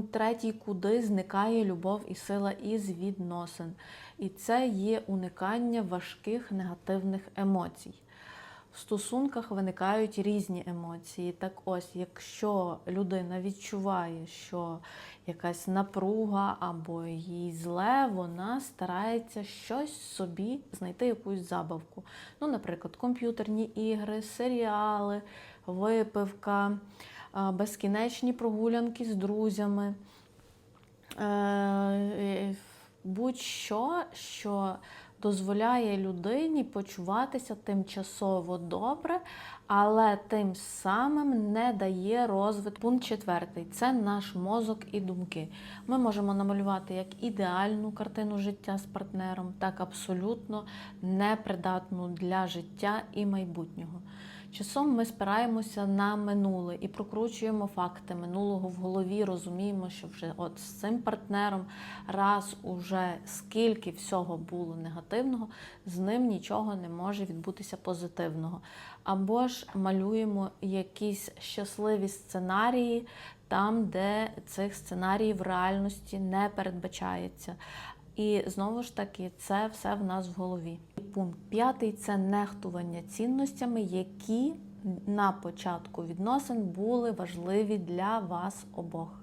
Третій, куди зникає любов і сила із відносин. І це є уникання важких негативних емоцій. В стосунках виникають різні емоції. Так ось, якщо людина відчуває, що якась напруга або їй зле, вона старається щось собі знайти якусь забавку. Ну, наприклад, комп'ютерні ігри, серіали, випивка, безкінечні прогулянки з друзями. Е, Будь-що, що дозволяє людині почуватися тимчасово добре, але тим самим не дає розвитку. Пункт четвертий це наш мозок і думки. Ми можемо намалювати як ідеальну картину життя з партнером, так абсолютно непридатну для життя і майбутнього. Часом ми спираємося на минуле і прокручуємо факти минулого в голові, розуміємо, що вже от з цим партнером раз уже скільки всього було негативного, з ним нічого не може відбутися позитивного. Або ж малюємо якісь щасливі сценарії там, де цих сценаріїв в реальності не передбачається. І знову ж таки, це все в нас в голові. Пункт п'ятий це нехтування цінностями, які на початку відносин були важливі для вас обох.